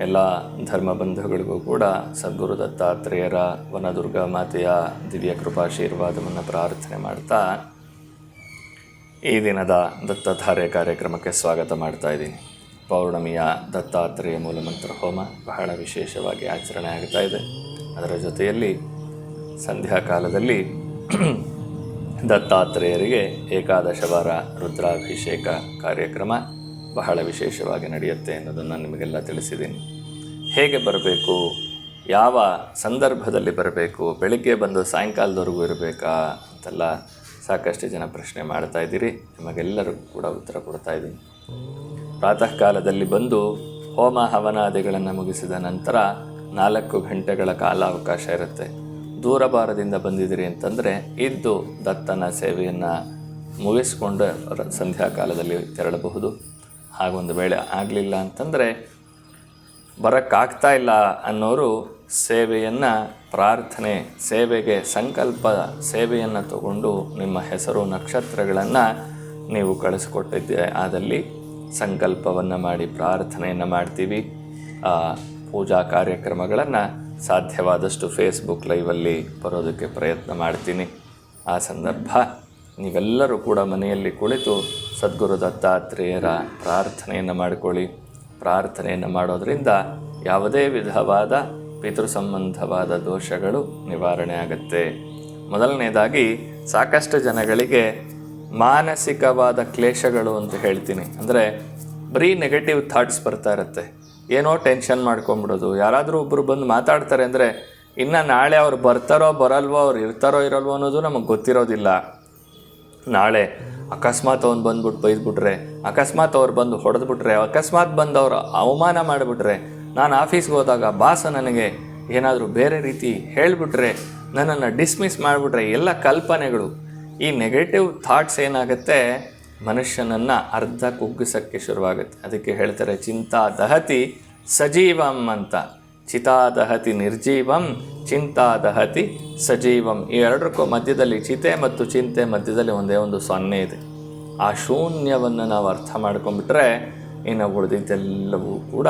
ಎಲ್ಲ ಧರ್ಮ ಬಂಧುಗಳಿಗೂ ಕೂಡ ಸದ್ಗುರು ದತ್ತಾತ್ರೇಯರ ವನದುರ್ಗ ಮಾತೆಯ ದಿವ್ಯ ಕೃಪಾಶೀರ್ವಾದವನ್ನು ಪ್ರಾರ್ಥನೆ ಮಾಡ್ತಾ ಈ ದಿನದ ದತ್ತಧಾರೆ ಕಾರ್ಯಕ್ರಮಕ್ಕೆ ಸ್ವಾಗತ ಮಾಡ್ತಾ ಇದ್ದೀನಿ. ಪೌರ್ಣಮಿಯ ದತ್ತಾತ್ರೇಯ ಮೂಲಮಂತ್ರ ಹೋಮ ಬಹಳ ವಿಶೇಷವಾಗಿ ಆಚರಣೆ ಆಗ್ತಾ ಇದೆ. ಅದರ ಜೊತೆಯಲ್ಲಿ ಸಂಧ್ಯಾಕಾಲದಲ್ಲಿ ದತ್ತಾತ್ರೇಯರಿಗೆ ಏಕಾದಶವಾರ ರುದ್ರಾಭಿಷೇಕ ಕಾರ್ಯಕ್ರಮ ಬಹಳ ವಿಶೇಷವಾಗಿ ನಡೆಯುತ್ತೆ ಅನ್ನೋದನ್ನು ನಿಮಗೆಲ್ಲ ತಿಳಿಸಿದ್ದೀನಿ. ಹೇಗೆ ಬರಬೇಕು, ಯಾವ ಸಂದರ್ಭದಲ್ಲಿ ಬರಬೇಕು, ಬೆಳಿಗ್ಗೆ ಬಂದು ಸಾಯಂಕಾಲದವರೆಗೂ ಇರಬೇಕಾ ಅಂತೆಲ್ಲ ಸಾಕಷ್ಟು ಜನ ಪ್ರಶ್ನೆ ಮಾಡ್ತಾ ಇದ್ದೀರಿ. ನಿಮಗೆಲ್ಲರಿಗೂ ಕೂಡ ಉತ್ತರ ಕೊಡ್ತಾ ಇದ್ದೀನಿ. ಪ್ರಾತಃ ಕಾಲದಲ್ಲಿ ಬಂದು ಹೋಮ ಹವನಾದಿಗಳನ್ನು ಮುಗಿಸಿದ ನಂತರ ನಾಲ್ಕು ಗಂಟೆಗಳ ಕಾಲಾವಕಾಶ ಇರುತ್ತೆ. ದೂರಭಾರದಿಂದ ಬಂದಿದ್ದೀರಿ ಅಂತಂದರೆ ಇದ್ದು ದತ್ತನ ಸೇವೆಯನ್ನು ಮುಗಿಸ್ಕೊಂಡು ಸಂಧ್ಯಾಕಾಲದಲ್ಲಿ ಸಂಧ್ಯಾ ಕಾಲದಲ್ಲಿ ತೆರಳಬಹುದು. ಹಾಗೊಂದು ವೇಳೆ ಆಗಲಿಲ್ಲ ಅಂತಂದರೆ ಬರೋಕ್ಕಾಗ್ತಾ ಇಲ್ಲ ಅನ್ನೋರು ಸೇವೆಯನ್ನು ಪ್ರಾರ್ಥನೆ, ಸೇವೆಗೆ ಸಂಕಲ್ಪ, ಸೇವೆಯನ್ನು ತಗೊಂಡು ನಿಮ್ಮ ಹೆಸರು, ನಕ್ಷತ್ರಗಳನ್ನು ನೀವು ಕಳಿಸ್ಕೊಟ್ಟಿದ್ದೆ ಆದಲ್ಲಿ ಸಂಕಲ್ಪವನ್ನು ಮಾಡಿ, ಪ್ರಾರ್ಥನೆಯನ್ನು ಮಾಡ್ತೀವಿ. ಪೂಜಾ ಕಾರ್ಯಕ್ರಮಗಳನ್ನು ಸಾಧ್ಯವಾದಷ್ಟು ಫೇಸ್ಬುಕ್ ಲೈವಲ್ಲಿ ಬರೋದಕ್ಕೆ ಪ್ರಯತ್ನ ಮಾಡ್ತೀನಿ. ಆ ಸಂದರ್ಭ ನೀವೆಲ್ಲರೂ ಕೂಡ ಮನೆಯಲ್ಲಿ ಕುಳಿತು ಸದ್ಗುರು ದತ್ತಾತ್ರೇಯರ ಪ್ರಾರ್ಥನೆಯನ್ನು ಮಾಡಿಕೊಳ್ಳಿ. ಪ್ರಾರ್ಥನೆಯನ್ನು ಮಾಡೋದರಿಂದ ಯಾವುದೇ ವಿಧವಾದ ಪಿತೃ ಸಂಬಂಧವಾದ ದೋಷಗಳು ನಿವಾರಣೆ ಆಗುತ್ತೆ. ಮೊದಲನೇದಾಗಿ ಸಾಕಷ್ಟು ಜನಗಳಿಗೆ ಮಾನಸಿಕವಾದ ಕ್ಲೇಶಗಳು ಅಂತ ಹೇಳ್ತೀನಿ. ಅಂದರೆ ಬರೀ ನೆಗೆಟಿವ್ ಥಾಟ್ಸ್ ಬರ್ತಾ ಇರುತ್ತೆ. ಏನೋ ಟೆನ್ಷನ್ ಮಾಡ್ಕೊಂಬಿಡೋದು. ಯಾರಾದರೂ ಒಬ್ಬರು ಬಂದು ಮಾತಾಡ್ತಾರೆ ಅಂದರೆ, ಇನ್ನು ನಾಳೆ ಅವ್ರು ಬರ್ತಾರೋ ಬರಲ್ವೋ, ಅವ್ರು ಇರ್ತಾರೋ ಇರಲ್ವೋ ಅನ್ನೋದು ನಮಗೆ ಗೊತ್ತಿರೋದಿಲ್ಲ. ನಾಳೆ ಅಕಸ್ಮಾತ್ ಅವ್ನು ಬಂದ್ಬಿಟ್ಟು ಬೈದ್ಬಿಟ್ರೆ, ಅಕಸ್ಮಾತ್ ಅವ್ರು ಬಂದು ಹೊಡೆದ್ಬಿಟ್ರೆ, ಅಕಸ್ಮಾತ್ ಬಂದು ಅವ್ರು ಅವಮಾನ ಮಾಡಿಬಿಟ್ರೆ, ನಾನು ಆಫೀಸ್ಗೆ ಹೋದಾಗ ಬಾಸ ನನಗೆ ಏನಾದರೂ ಬೇರೆ ರೀತಿ ಹೇಳಿಬಿಟ್ರೆ, ನನ್ನನ್ನು ಡಿಸ್ಮಿಸ್ ಮಾಡಿಬಿಟ್ರೆ ಎಲ್ಲ ಕಲ್ಪನೆಗಳು. ಈ ನೆಗೆಟಿವ್ ಥಾಟ್ಸ್ ಏನಾಗುತ್ತೆ? ಮನುಷ್ಯನನ್ನು ಅರ್ಧ ಕುಗ್ಗಿಸೋಕ್ಕೆ ಶುರುವಾಗುತ್ತೆ. ಅದಕ್ಕೆ ಹೇಳ್ತಾರೆ ಚಿಂತಾ ದಹತಿ ಸಜೀವಂ ಅಂತ. ಚಿತಾ ದಹತಿ ನಿರ್ಜೀವಂ ಚಿಂತಾದಹತಿ ಸಜೀವಂ. ಈ ಎರಡಕ್ಕೂ ಮಧ್ಯದಲ್ಲಿ ಚಿತೆ ಮತ್ತು ಚಿಂತೆ ಮಧ್ಯದಲ್ಲಿ ಒಂದೇ ಒಂದು ಸೊನ್ನೆ ಇದೆ. ಆ ಶೂನ್ಯವನ್ನು ನಾವು ಅರ್ಥ ಮಾಡ್ಕೊಂಡ್ಬಿಟ್ರೆ ಇನ್ನು ಉಳಿದಿದ್ದೆಲ್ಲವೂ ಕೂಡ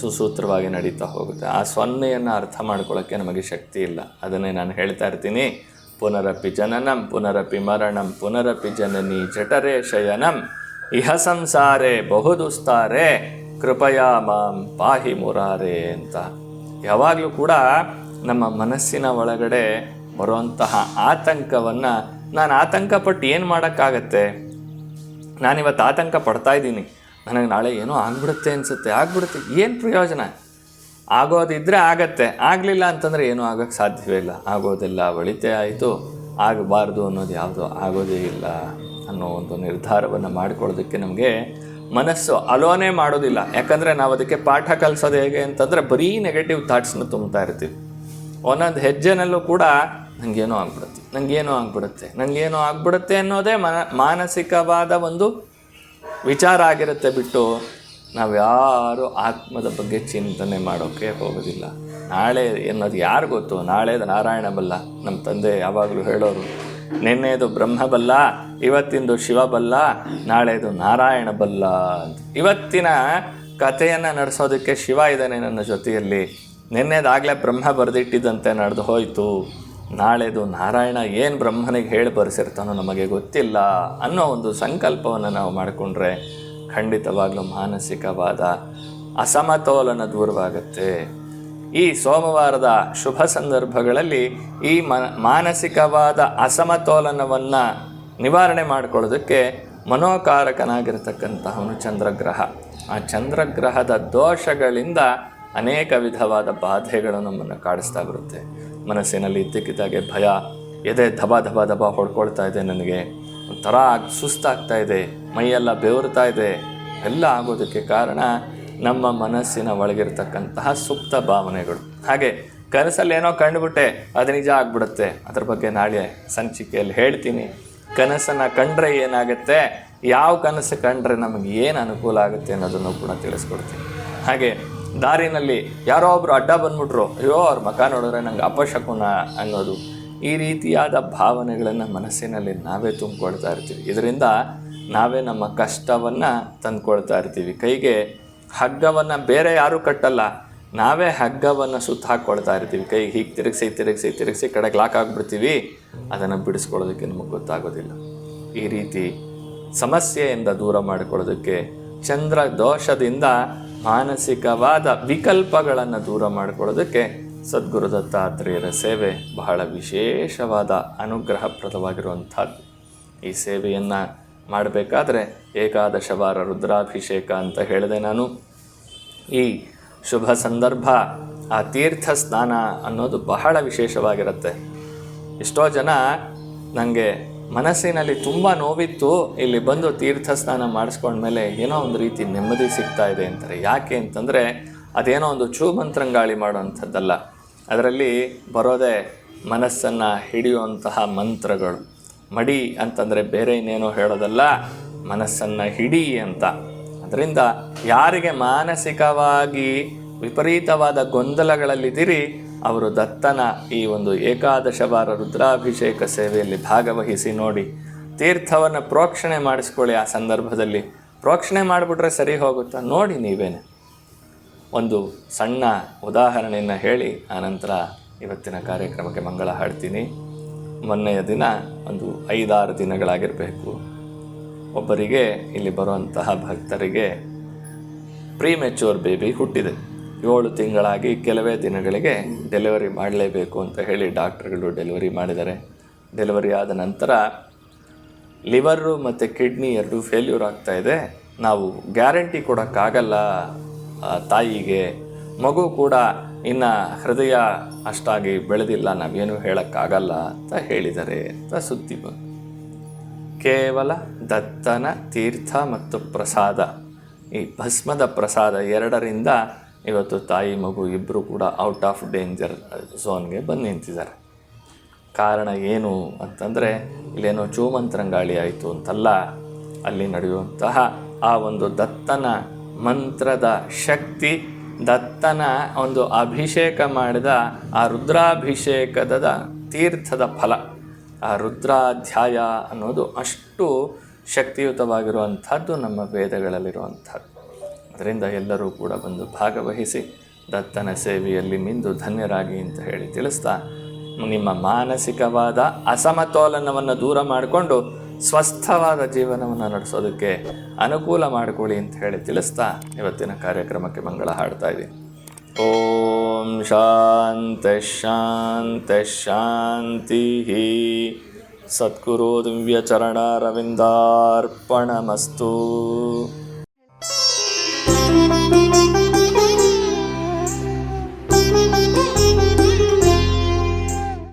ಸುಸೂತ್ರವಾಗಿ ನಡೀತಾ ಹೋಗುತ್ತೆ. ಆ ಸೊನ್ನೆಯನ್ನು ಅರ್ಥ ಮಾಡ್ಕೊಳ್ಳೋಕ್ಕೆ ನಮಗೆ ಶಕ್ತಿ ಇಲ್ಲ. ಅದನ್ನೇ ನಾನು ಹೇಳ್ತಾ ಇರ್ತೀನಿ. ಪುನರಪಿ ಜನನಂ, ಪುನರಪಿ ಮರಣಂ, ಪುನರಪಿ ಜನನಿ ಜಠರೇ ಶಯನಂ. ಇಹ ಸಂಸಾರೆ ಬಹುದುಸ್ತಾರೆ ಕೃಪಯಾ ಮಾಂ ಪಾಹಿ ಮುರಾರೆ ಅಂತ. ಯಾವಾಗಲೂ ಕೂಡ ನಮ್ಮ ಮನಸ್ಸಿನ ಒಳಗಡೆ ಬರುವಂತಹ ಆತಂಕವನ್ನು ನಾನು ಆತಂಕ ಪಟ್ಟು ಏನು ಮಾಡೋಕ್ಕಾಗತ್ತೆ? ನಾನಿವತ್ತು ಆತಂಕ ಪಡ್ತಾ ಇದ್ದೀನಿ. ನನಗೆ ನಾಳೆ ಏನೋ ಆಗ್ಬಿಡುತ್ತೆ ಅನಿಸುತ್ತೆ. ಆಗ್ಬಿಡುತ್ತೆ. ಏನು ಪ್ರಯೋಜನ? ಆಗೋದಿದ್ರೆ ಆಗತ್ತೆ. ಆಗಲಿಲ್ಲ ಅಂತಂದರೆ ಏನೂ ಆಗೋಕ್ಕೆ ಸಾಧ್ಯವೇ ಇಲ್ಲ. ಆಗೋದಿಲ್ಲ ಒಳಿತೆ ಆಯಿತು. ಆಗಬಾರ್ದು ಅನ್ನೋದು ಯಾವುದು ಆಗೋದೇ ಇಲ್ಲ ಅನ್ನೋ ಒಂದು ನಿರ್ಧಾರವನ್ನು ಮಾಡಿಕೊಳ್ಳೋದಕ್ಕೆ ನಮಗೆ ಮನಸ್ಸು ಅಲೋನೇ ಮಾಡೋದಿಲ್ಲ. ಯಾಕಂದರೆ ನಾವು ಅದಕ್ಕೆ ಪಾಠ ಕಲಿಸೋದು ಹೇಗೆ ಅಂತಂದರೆ ಬರೀ ನೆಗೆಟಿವ್ ಥಾಟ್ಸ್ನ ತುಂಬ್ತಾ ಇರ್ತೀವಿ. ಒಂದೊಂದು ಹೆಜ್ಜೆನಲ್ಲೂ ಕೂಡ ನನಗೇನೋ ಆಗ್ಬಿಡುತ್ತೆ ನನಗೇನೋ ಆಗ್ಬಿಡುತ್ತೆ ನನಗೇನೋ ಆಗ್ಬಿಡುತ್ತೆ ಅನ್ನೋದೇ ಮನ, ಮಾನಸಿಕವಾದ ಒಂದು ವಿಚಾರ ಆಗಿರುತ್ತೆ ಬಿಟ್ಟು ನಾವು ಯಾರೂ ಆತ್ಮದ ಬಗ್ಗೆ ಚಿಂತನೆ ಮಾಡೋಕ್ಕೆ ಹೋಗೋದಿಲ್ಲ. ನಾಳೆ ಅನ್ನೋದು ಯಾರು ಗೊತ್ತು? ನಾಳೆದು ನಾರಾಯಣ ಬಲ್ಲ ನಮ್ಮ ತಂದೆ ಯಾವಾಗಲೂ ಹೇಳೋರು, ನಿನ್ನೆದು ಬ್ರಹ್ಮ ಬಲ್ಲ, ಇವತ್ತಿಂದು ಶಿವ ಬಲ್ಲ, ನಾಳೆದು ನಾರಾಯಣ ಬಲ್ಲ ಅಂತ. ಇವತ್ತಿನ ಕಥೆಯನ್ನು ನಡೆಸೋದಕ್ಕೆ ಶಿವ ಇದ್ದಾನೆ ನನ್ನ ಜೊತೆಯಲ್ಲಿ. ನಿನ್ನೆದಾಗಲೇ ಬ್ರಹ್ಮ ಬರೆದಿಟ್ಟಿದ್ದಂತೆ ನಡೆದು ಹೋಯಿತು. ನಾಳೆದು ನಾರಾಯಣ ಏನು ಬ್ರಹ್ಮನಿಗೆ ಹೇಳಿ ಬರೆಸಿರ್ತಾನೋ ನಮಗೆ ಗೊತ್ತಿಲ್ಲ ಅನ್ನೋ ಒಂದು ಸಂಕಲ್ಪವನ್ನು ನಾವು ಮಾಡಿಕೊಂಡ್ರೆ ಖಂಡಿತವಾಗಲೂ ಮಾನಸಿಕವಾದ ಅಸಮತೋಲನ ದೂರವಾಗುತ್ತೆ. ಈ ಸೋಮವಾರದ ಶುಭ ಸಂದರ್ಭಗಳಲ್ಲಿ ಈ ಮಾನಸಿಕವಾದ ಅಸಮತೋಲನವನ್ನು ನಿವಾರಣೆ ಮಾಡಿಕೊಳ್ಳೋದಕ್ಕೆ ಮನೋಕಾರಕನಾಗಿರ್ತಕ್ಕಂತಹವನು ಚಂದ್ರಗ್ರಹ. ಆ ಚಂದ್ರಗ್ರಹದ ದೋಷಗಳಿಂದ ಅನೇಕ ವಿಧವಾದ ಬಾಧೆಗಳು ನಮ್ಮನ್ನು ಕಾಡಿಸ್ತಾ ಬರುತ್ತೆ. ಮನಸ್ಸಿನಲ್ಲಿ ಇದ್ದಕ್ಕಿದ್ದಾಗೆ ಭಯ, ಎದೆ ಧಬ ಧಬ ಧಬ ಹೊಡ್ಕೊಳ್ತಾ ಇದೆ ನನಗೆ. ಒಂಥರ ಸುಸ್ತಾಗ್ತಾ ಇದೆ, ಮೈಯೆಲ್ಲ ಬೆವರ್ತಾ ಇದೆ. ಎಲ್ಲ ಆಗೋದಕ್ಕೆ ಕಾರಣ ನಮ್ಮ ಮನಸ್ಸಿನ ಒಳಗಿರ್ತಕ್ಕಂತಹ ಸುಪ್ತ ಭಾವನೆಗಳು. ಹಾಗೆ ಕನಸಲ್ಲಿ ಏನೋ ಕಂಡುಬಿಟ್ಟೆ, ಅದು ನಿಜ ಆಗ್ಬಿಡುತ್ತೆ. ಅದ್ರ ಬಗ್ಗೆ ನಾಳೆ ಸಂಚಿಕೆಯಲ್ಲಿ ಹೇಳ್ತೀನಿ. ಕನಸನ್ನು ಕಂಡ್ರೆ ಏನಾಗುತ್ತೆ, ಯಾವ ಕನಸು ಕಂಡ್ರೆ ನಮಗೆ ಏನು ಅನುಕೂಲ ಆಗುತ್ತೆ ಅನ್ನೋದನ್ನು ಕೂಡ ತಿಳಿಸ್ಕೊಡ್ತೀನಿ. ಹಾಗೆ ದಾರಿನಲ್ಲಿ ಯಾರೋ ಒಬ್ರು ಅಡ್ಡ ಬಂದ್ಬಿಟ್ರು, ಅಯ್ಯೋ, ಅವ್ರ ಮಕ ನೋಡಿದ್ರೆ ನಂಗೆ ಅಪಶಕುನ ಅನ್ನೋದು. ಈ ರೀತಿಯಾದ ಭಾವನೆಗಳನ್ನು ಮನಸ್ಸಿನಲ್ಲಿ ನಾವೇ ತುಂಬಿಕೊಳ್ತಾ ಇರ್ತೀವಿ. ಇದರಿಂದ ನಾವೇ ನಮ್ಮ ಕಷ್ಟವನ್ನು ತಂದ್ಕೊಳ್ತಾ ಇರ್ತೀವಿ. ಕೈಗೆ ಹಗ್ಗವನ್ನು ಬೇರೆ ಯಾರೂ ಕಟ್ಟಲ್ಲ, ನಾವೇ ಹಗ್ಗವನ್ನು ಸುತ್ತ ಹಾಕ್ಕೊಳ್ತಾ ಇರ್ತೀವಿ. ಕೈ ಹೀಗೆ ತಿರುಗಿಸಿ ತಿರುಗಿಸಿ ತಿರುಗಿಸಿ ಕಡೆಗೆ ಲಾಕ್ ಆಗಿಬಿಡ್ತೀವಿ. ಅದನ್ನು ಬಿಡಿಸ್ಕೊಳ್ಳೋದಕ್ಕೆ ನಮಗೆ ಗೊತ್ತಾಗೋದಿಲ್ಲ. ಈ ರೀತಿ ಸಮಸ್ಯೆಯಿಂದ ದೂರ ಮಾಡಿಕೊಳ್ಳೋದಕ್ಕೆ ಚಂದ್ರ ದೋಷದಿಂದ ಮಾನಸಿಕವಾದ ವಿಕಲ್ಪಗಳನ್ನು ದೂರ ಮಾಡಿಕೊಳ್ಳೋದಕ್ಕೆ ಸದ್ಗುರು ದತ್ತಾತ್ರೇಯರ ಸೇವೆ ಬಹಳ ವಿಶೇಷವಾದ ಅನುಗ್ರಹಪ್ರದವಾಗಿರುವಂಥದ್ದು. ಈ ಸೇವೆಯನ್ನು ಮಾಡಬೇಕಾದ್ರೆ ಏಕಾದಶ ವಾರ ರುದ್ರಾಭಿಷೇಕ ಅಂತ ಹೇಳಿದೆ ನಾನು. ಈ ಶುಭ ಸಂದರ್ಭ, ಆ ತೀರ್ಥ ಸ್ನಾನ ಅನ್ನೋದು ಬಹಳ ವಿಶೇಷವಾಗಿರುತ್ತೆ. ಎಷ್ಟೋ ಜನ ನನಗೆ ಮನಸ್ಸಿನಲ್ಲಿ ತುಂಬ ನೋವಿತ್ತು. ಇಲ್ಲಿ ಬಂದು ತೀರ್ಥ ಸ್ನಾನ ಮಾಡಿಸ್ಕೊಂಡ್ಮೇಲೆ ಏನೋ ಒಂದು ರೀತಿ ನೆಮ್ಮದಿ ಸಿಗ್ತಾ ಇದೆ ಅಂತಾರೆ. ಯಾಕೆ ಅಂತಂದರೆ ಅದೇನೋ ಒಂದು ಚೂ ಮಂತ್ರಂಗಾಳಿ ಮಾಡುವಂಥದ್ದಲ್ಲ. ಅದರಲ್ಲಿ ಬರೋದೇ ಮನಸ್ಸನ್ನು ಹಿಡಿಯುವಂತಹ ಮಂತ್ರಗಳು. ಮಡಿ ಅಂತಂದರೆ ಬೇರೆ ಇನ್ನೇನೋ ಹೇಳೋದಲ್ಲ, ಮನಸ್ಸನ್ನು ಹಿಡಿ ಅಂತ. ಅದರಿಂದ ಯಾರಿಗೆ ಮಾನಸಿಕವಾಗಿ ವಿಪರೀತವಾದ ಗೊಂದಲಗಳಲ್ಲಿದ್ದೀರಿ ಅವರು ದತ್ತನ ಈ ಒಂದು ಏಕಾದಶ ಬಾರ ರುದ್ರಾಭಿಷೇಕ ಸೇವೆಯಲ್ಲಿ ಭಾಗವಹಿಸಿ ನೋಡಿ ತೀರ್ಥವನ್ನು ಪ್ರೋಕ್ಷಣೆ ಮಾಡಿಸ್ಕೊಳ್ಳಿ ಆ ಸಂದರ್ಭದಲ್ಲಿ. ಪ್ರೋಕ್ಷಣೆ ಮಾಡಿಬಿಟ್ರೆ ಸರಿ ಹೋಗುತ್ತಾ? ನೋಡಿ ನೀವೇನೆ. ಒಂದು ಸಣ್ಣ ಉದಾಹರಣೆಯನ್ನು ಹೇಳಿ, ಆನಂತರ ಇವತ್ತಿನ ಕಾರ್ಯಕ್ರಮಕ್ಕೆ ಮಂಗಳ ಹಾಡ್ತೀನಿ. ಮೊನ್ನೆಯ ದಿನ ಒಂದು ಐದಾರು ದಿನಗಳಾಗಿರಬೇಕು. ಒಬ್ಬರಿಗೆ ಇಲ್ಲಿ ಬರುವಂತಹ ಭಕ್ತರಿಗೆ ಪ್ರೀ ಮೆಚೂರ್ ಬೇಬಿ ಹುಟ್ಟಿದೆ. ಏಳು ತಿಂಗಳಾಗಿ ಕೆಲವೇ ದಿನಗಳಿಗೆ ಡೆಲಿವರಿ ಮಾಡಲೇಬೇಕು ಅಂತ ಹೇಳಿ ಡಾಕ್ಟ್ರುಗಳು ಡೆಲಿವರಿ ಮಾಡಿದ್ದಾರೆ. ಡೆಲಿವರಿ ಆದ ನಂತರ ಲಿವರು ಮತ್ತು ಕಿಡ್ನಿ ಎರಡೂ ಫೇಲ್ಯೂರ್ ಆಗ್ತಾ ಇದೆ. ನಾವು ಗ್ಯಾರಂಟಿ ಕೊಡೋಕ್ಕಾಗಲ್ಲ ತಾಯಿಗೆ. ಮಗು ಕೂಡ ಇನ್ನು ಹೃದಯ ಅಷ್ಟಾಗಿ ಬೆಳೆದಿಲ್ಲ, ನಾವೇನು ಹೇಳೋಕ್ಕಾಗಲ್ಲ ಅಂತ ಹೇಳಿದ್ದಾರೆ ಅಂತ ಸುದ್ದಿ ಬಂತು. ಕೇವಲ ದತ್ತನ, ತೀರ್ಥ ಮತ್ತು ಪ್ರಸಾದ. ಈ ಭಸ್ಮದ ಪ್ರಸಾದ ಎರಡರಿಂದ ಇವತ್ತು ತಾಯಿ ಮಗು ಇಬ್ಬರು ಕೂಡ ಔಟ್ ಆಫ್ ಡೇಂಜರ್ ಝೋನ್ಗೆ ಬಂದು ನಿಂತಿದ್ದಾರೆ. ಕಾರಣ ಏನು ಅಂತಂದರೆ, ಇಲ್ಲೇನೋ ಚೂಮಂತ್ರಂಗಾಳಿ ಆಯಿತು ಅಂತಲ್ಲ, ಅಲ್ಲಿ ನಡೆಯುವಂತಹ ಆ ಒಂದು ದತ್ತನ ಮಂತ್ರದ ಶಕ್ತಿ, ದತ್ತನ ಒಂದು ಅಭಿಷೇಕ ಮಾಡಿದ ಆ ರುದ್ರಾಭಿಷೇಕದ ತೀರ್ಥದ ಫಲ. ಆ ರುದ್ರಾಧ್ಯಾಯ ಅನ್ನೋದು ಅಷ್ಟು ಶಕ್ತಿಯುತವಾಗಿರುವಂಥದ್ದು ನಮ್ಮ ವೇದಗಳಲ್ಲಿರುವಂಥದ್ದು. ಅದರಿಂದ ಎಲ್ಲರೂ ಕೂಡ ಬಂದು ಭಾಗವಹಿಸಿ ದತ್ತನ ಸೇವೆಯಲ್ಲಿ ಮಿಂದು ಧನ್ಯರಾಗಿ ಅಂತ ಹೇಳಿ ತಿಳಿಸ್ತಾ, ನಿಮ್ಮ ಮಾನಸಿಕವಾದ ಅಸಮತೋಲನವನ್ನು ದೂರ ಮಾಡಿಕೊಂಡು ಸ್ವಸ್ಥವಾದ ಜೀವನವನ್ನು ನಡೆಸೋದಕ್ಕೆ ಅನುಕೂಲ ಮಾಡಿಕೊಳ್ಳಿ ಅಂತ ಹೇಳಿ ತಿಳಿಸ್ತಾ ಇವತ್ತಿನ ಕಾರ್ಯಕ್ರಮಕ್ಕೆ ಮಂಗಳ ಹಾಡ್ತಾ ಇದ್ದೀನಿ. ಓಂ ಶಾಂತ ಶಾಂತ ಶಾಂತಿ ಸದ್ಗುರು ದಿವ್ಯಚರಣರವಿಂದಾರ್ಪಣಮಸ್ತು.